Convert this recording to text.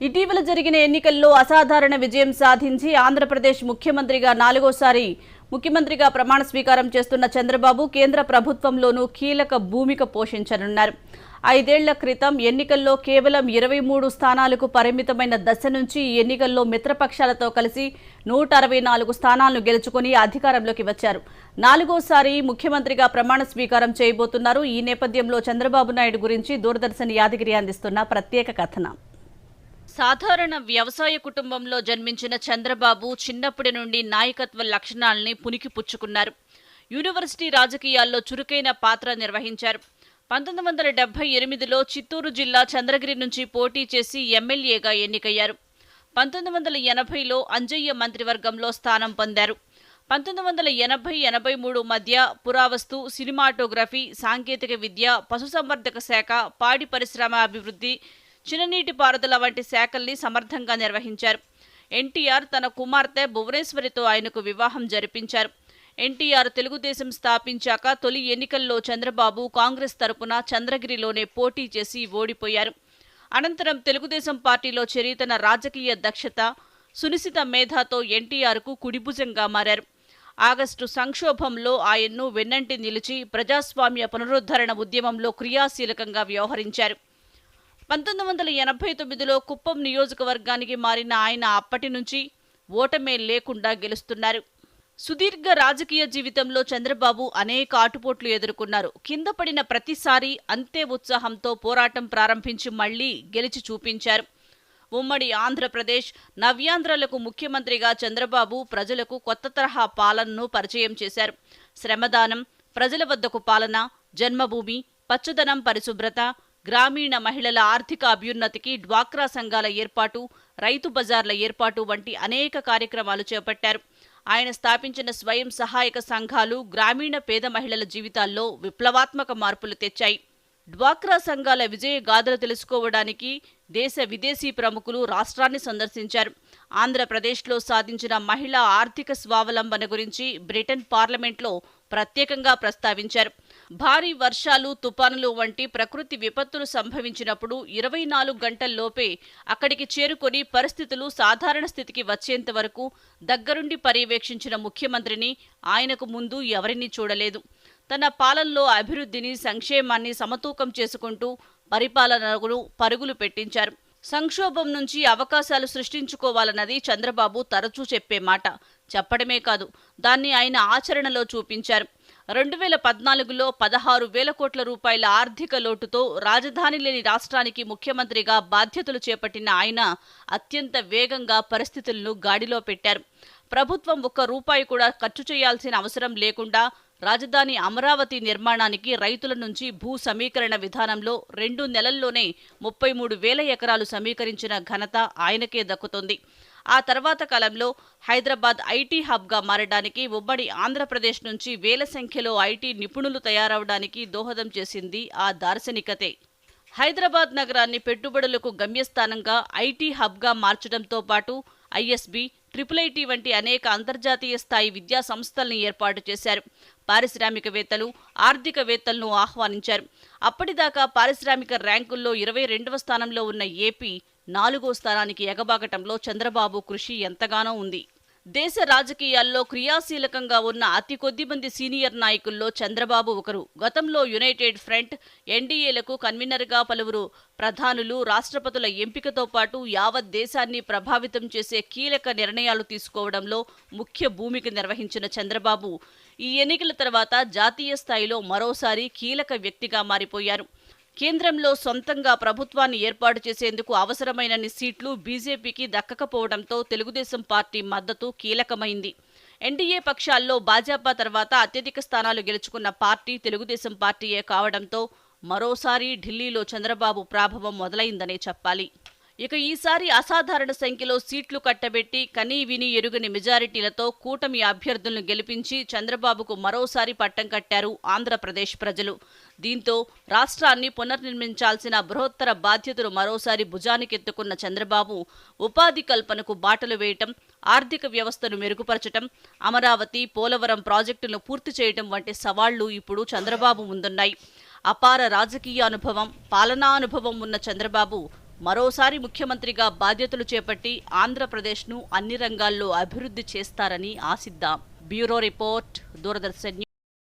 ఇటీవల జరిగిన ఎన్నికల్లో అసాధారణ విజయం సాధించి ఆంధ్రప్రదేశ్ ముఖ్యమంత్రిగా నాలుగోసారి ముఖ్యమంత్రిగా ప్రమాణ స్వీకారం చేస్తున్న చంద్రబాబు కేంద్ర ప్రభుత్వంలోనూ కీలక భూమిక పోషించనున్నారు. ఐదేళ్ళ క్రితం ఎన్నికల్లో కేవలం ఇరవై మూడు స్థానాలకు పరిమితమైన దశ నుంచి ఈ ఎన్నికల్లో మిత్రపక్షాలతో కలిసి నూట అరవై నాలుగు స్థానాలను గెలుచుకుని అధికారంలోకి వచ్చారు. నాలుగోసారి ముఖ్యమంత్రిగా ప్రమాణ స్వీకారం చేయబోతున్నారు. ఈ నేపథ్యంలో చంద్రబాబు నాయుడు గురించి దూరదర్శన్ యాదగిరి అందిస్తున్న ప్రత్యేక కథనం. సాధారణ వ్యవసాయ కుటుంబంలో జన్మించిన చంద్రబాబు చిన్నప్పటి నుండి నాయకత్వ లక్షణాలని పుణికిపుచ్చుకున్నారు యూనివర్సిటీ రాజకీయాల్లో చురుకైన పాత్ర నిర్వహించారు. పంతొమ్మిది వందల డెబ్బై ఎనిమిదిలో చిత్తూరు జిల్లా చంద్రగిరి నుంచి పోటీ చేసి ఎమ్మెల్యేగా ఎన్నికయ్యారు. పంతొమ్మిది వందల ఎనభైలో అంజయ్య మంత్రివర్గంలో స్థానం పొందారు. పంతొమ్మిది వందల ఎనభై ఎనభై మూడు మధ్య పురావస్తు సినిమాటోగ్రఫీ సాంకేతిక విద్య పశుసంవర్ధక శాఖ పాడి పరిశ్రమ అభివృద్ధి చిన్ననీటి పారుదల వంటి శాఖల్ని సమర్థంగా నిర్వహించారు. ఎన్టీఆర్ తన కుమార్తె భువనేశ్వరితో ఆయనకు వివాహం జరిపించారు. ఎన్టీఆర్ తెలుగుదేశం స్థాపించాక తొలి ఎన్నికల్లో చంద్రబాబు కాంగ్రెస్ తరపున చంద్రగిరిలోనే పోటీ చేసి ఓడిపోయారు. అనంతరం తెలుగుదేశం పార్టీలో చేరి తన రాజకీయ దక్షత సునిశిత మేధాతో ఎన్టీఆర్కు కుడిభుజంగా మారారు. ఆగస్టు సంక్షోభంలో ఆయన్ను వెన్నంటి నిలిచి ప్రజాస్వామ్య పునరుద్ధరణ ఉద్యమంలో క్రియాశీలకంగా వ్యవహరించారు. పంతొమ్మిది వందల ఎనభై తొమ్మిదిలో కుప్పం నియోజకవర్గానికి మారిన ఆయన అప్పటి నుంచి ఓటమే లేకుండా గెలుస్తున్నారు. సుదీర్ఘ రాజకీయ జీవితంలో చంద్రబాబు అనేక ఆటుపోట్లు ఎదుర్కొన్నారు. కింద పడిన ప్రతిసారి అంతే ఉత్సాహంతో పోరాటం ప్రారంభించి మళ్ళీ గెలిచి చూపించారు. ఉమ్మడి ఆంధ్రప్రదేశ్ నవ్యాంధ్రలకు ముఖ్యమంత్రిగా చంద్రబాబు ప్రజలకు కొత్త తరహా పాలనను పరిచయం చేశారు. శ్రమదానం ప్రజల వద్దకు పాలన జన్మభూమి పచ్చదనం పరిశుభ్రత గ్రామీణ మహిళల ఆర్థిక అభ్యున్నతికి డ్వాక్రా సంఘాల ఏర్పాటు రైతు బజార్ల ఏర్పాటు వంటి అనేక కార్యక్రమాలు చేపట్టారు. ఆయన స్థాపించిన స్వయం సహాయక సంఘాలు గ్రామీణ పేద మహిళల జీవితాల్లో విప్లవాత్మక మార్పులు తెచ్చాయి. డ్వాక్రా సంఘాల విజయ గాథలు తెలుసుకోవడానికి దేశ విదేశీ ప్రముఖులు రాష్ట్రాన్ని సందర్శించారు. ఆంధ్రప్రదేశ్లో సాధించిన మహిళా ఆర్థిక స్వావలంబన గురించి బ్రిటన్ పార్లమెంట్లో ప్రత్యేకంగా ప్రస్తావించారు. భారీ వర్షాలు తుపానులు వంటి ప్రకృతి విపత్తులు సంభవించినప్పుడు ఇరవై నాలుగు గంటల్లోపే అక్కడికి చేరుకొని పరిస్థితులు సాధారణ స్థితికి వచ్చేంత వరకు దగ్గరుండి పర్యవేక్షించిన ముఖ్యమంత్రిని ఆయనకు ముందు ఎవరినీ చూడలేదు. తన పాలనలో అభివృద్ధిని సంక్షేమాన్ని సమతూకం చేసుకుంటూ పరిపాలనలు పరుగులు పెట్టించారు. సంక్షోభం నుంచి అవకాశాలు సృష్టించుకోవాలన్నది చంద్రబాబు తరచూ చెప్పే మాట. చెప్పడమే కాదు దాన్ని ఆయన ఆచరణలో చూపించారు. రెండు వేల పద్నాలుగులో పదహారు వేల కోట్ల రూపాయల ఆర్థిక లోటుతో రాజధాని లేని రాష్ట్రానికి ముఖ్యమంత్రిగా బాధ్యతలు చేపట్టిన ఆయన అత్యంత వేగంగా పరిస్థితులను గాడిలో పెట్టారు. ప్రభుత్వం ఒక్క రూపాయి కూడా ఖర్చు చేయాల్సిన అవసరం లేకుండా రాజధాని అమరావతి నిర్మాణానికి రైతుల నుంచి భూ సమీకరణ విధానంలో రెండు నెలల్లోనే ముప్పై మూడు వేల ఎకరాలు సమీకరించిన ఘనత ఆయనకే దక్కుతుంది. ఆ తర్వాత కాలంలో హైదరాబాద్ ఐటీ హబ్గా మారడానికి ఉమ్మడి ఆంధ్రప్రదేశ్ నుంచి వేల సంఖ్యలో ఐటీ నిపుణులు తయారవడానికి దోహదం చేసింది ఆ దార్శనికతే. హైదరాబాద్ నగరాన్ని పెట్టుబడులకు గమ్యస్థానంగా ఐటీ హబ్గా మార్చడంతో పాటు ఐఎస్బి ట్రిపుల్ ఐటీ వంటి అనేక అంతర్జాతీయ స్థాయి విద్యా సంస్థల్ని ఏర్పాటు చేశారు. పారిశ్రామికవేత్తలు ఆర్థికవేత్తలను ఆహ్వానించారు. అప్పటిదాకా పారిశ్రామిక ర్యాంకుల్లో ఇరవై రెండవ స్థానంలో ఉన్న ఏపీ నాలుగో స్థానానికి ఎగబాకటంలో చంద్రబాబు కృషి ఎంతగానో ఉంది. దేశ రాజకీయాల్లో క్రియాశీలకంగా ఉన్న అతి కొద్ది మంది సీనియర్ నాయకుల్లో చంద్రబాబు ఒకరు. గతంలో యునైటెడ్ ఫ్రంట్ ఎన్డీఏలకు కన్వీనర్గా పలువురు ప్రధానులు రాష్ట్రపతుల ఎంపికతో పాటు యావత్ దేశాన్ని ప్రభావితం చేసే కీలక నిర్ణయాలు తీసుకోవడంలో ముఖ్య భూమిక నిర్వహించిన చంద్రబాబు ఈ ఎన్నికల తర్వాత జాతీయ స్థాయిలో మరోసారి కీలక వ్యక్తిగా మారిపోయారు. కేంద్రంలో సొంతంగా ప్రభుత్వాన్ని ఏర్పాటు చేసేందుకు అవసరమైనన్ని సీట్లు బీజేపీకి దక్కకపోవడంతో తెలుగుదేశం పార్టీ మద్దతు కీలకమైంది. ఎన్డీఏ పక్షాల్లో భాజపా తర్వాత అత్యధిక స్థానాలు గెలుచుకున్న పార్టీ తెలుగుదేశం పార్టీయే కావడంతో మరోసారి ఢిల్లీలో చంద్రబాబు ప్రాభవం మొదలైందనే చెప్పాలి. ఇక ఈసారి అసాధారణ సంఖ్యలో సీట్లు కట్టబెట్టి కనీ విని ఎరుగని మెజారిటీలతో కూటమి అభ్యర్థులను గెలిపించి చంద్రబాబుకు మరోసారి పట్టం కట్టారు ఆంధ్రప్రదేశ్ ప్రజలు. దీంతో రాష్ట్రాన్ని పునర్నిర్మించాల్సిన బృహత్తర బాధ్యతలు మరోసారి భుజానికెత్తుకున్న చంద్రబాబు ఉపాధి కల్పనకు బాటలు వేయటం ఆర్థిక వ్యవస్థను మెరుగుపరచటం అమరావతి పోలవరం ప్రాజెక్టులను పూర్తి చేయటం వంటి సవాళ్ళు ఇప్పుడు చంద్రబాబు ముందున్నాయి. అపార రాజకీయ అనుభవం పాలనా అనుభవం ఉన్న చంద్రబాబు మరోసారి ముఖ్యమంత్రిగా బాధ్యతలు చేపట్టి ఆంధ్రప్రదేశ్ను అన్ని రంగాల్లో అభివృద్ధి చేస్తారని ఆశిద్దాం. Bureau report Doordarshan